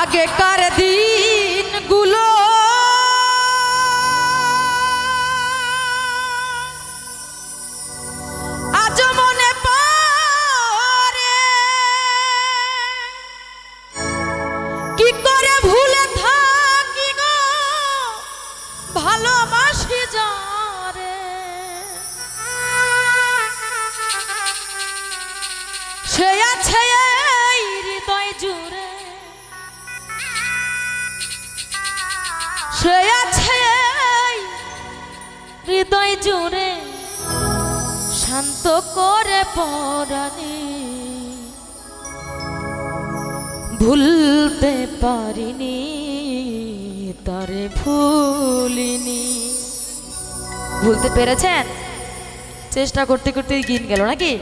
আগেকার দিনগুলো জুড়ে শান্ত করে পরানি ভুলতে পারিনি, তারে ভুলিনি। ভুলতে পেরেছেন? চেষ্টা করতে করতে গিন গেল নাকি?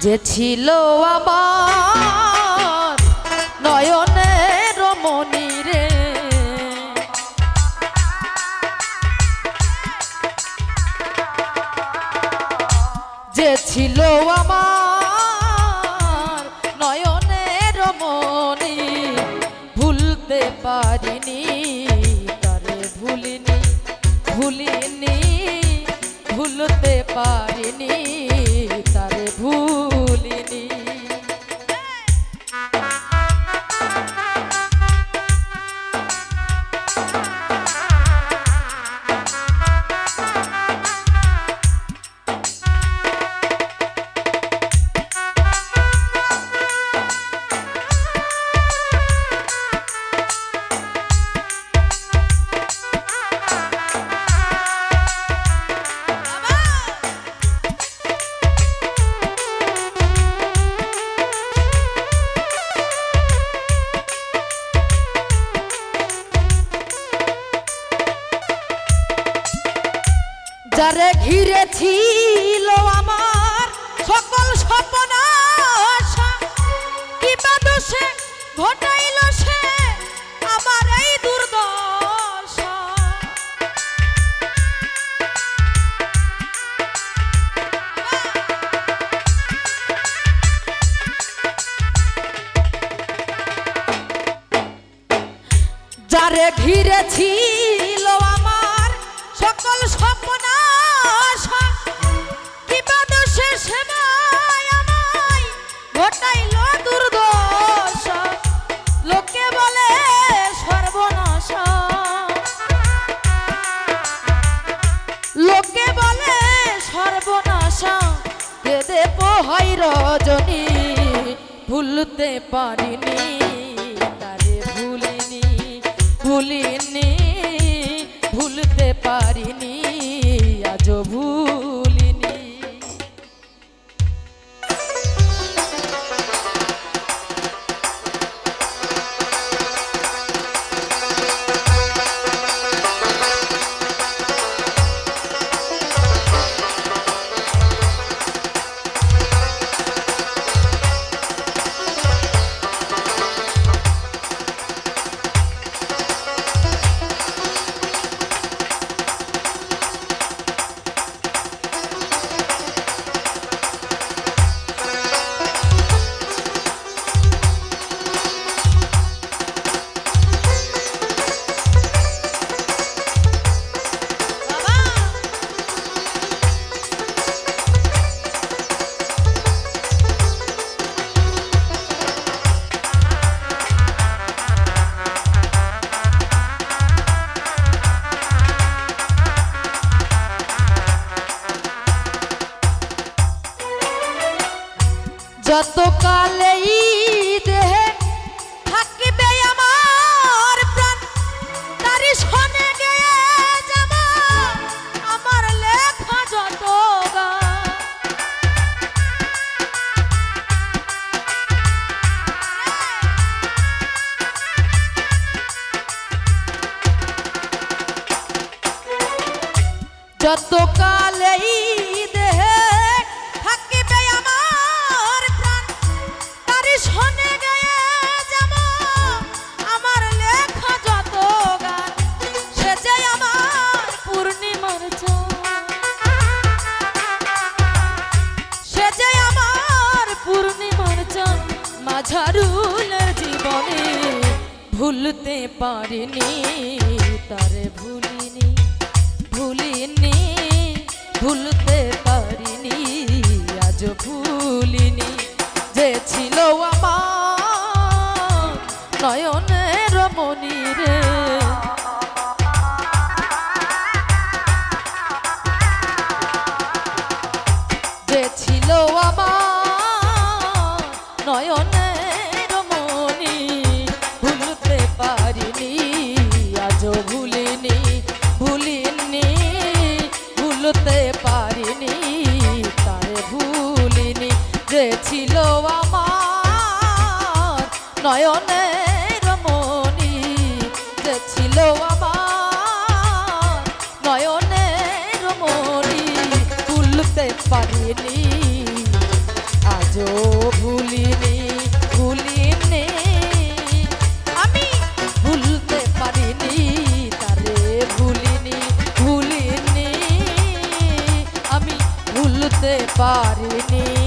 যে ছিল আমার নয়নের ছিল আমার নয়নের মনি। ভুলতে পারিনি তারে ভুলিনি ভুলিনি ভুলতে পারিনি তারে ভুলিনি। যারে ঘিরে ছিল আমার সকল স্বপ্ন আশা। ঘটাইল সে আমার এই যারে ঘিরে ছিল আমার সকল স্বপ্ন রজনী ভুলতে পারিনি তারে ভুলিনি ভুলিনি ভুলতে পারিনি। যত কালেই দেহে থাকিবে আমার প্রাণ, তার শোনে গিয়ে যাব আমার লেখা যত গান সে যে আমার পূর্ণিমার সে যে আমার পূর্ণিমার চান মাঝারুলের জীবনে ভুলতে পারিনি, তার ভুলি ভুলতে আমার নয়নের মনি যে ছিল আমার নয়নের মনি ভুলতে পারিনি, আজও ভুলিনি ভুলিনি। আমি ভুলতে পারিনি, তারে ভুলিনি ভুলিনি। আমি ভুলতে পারি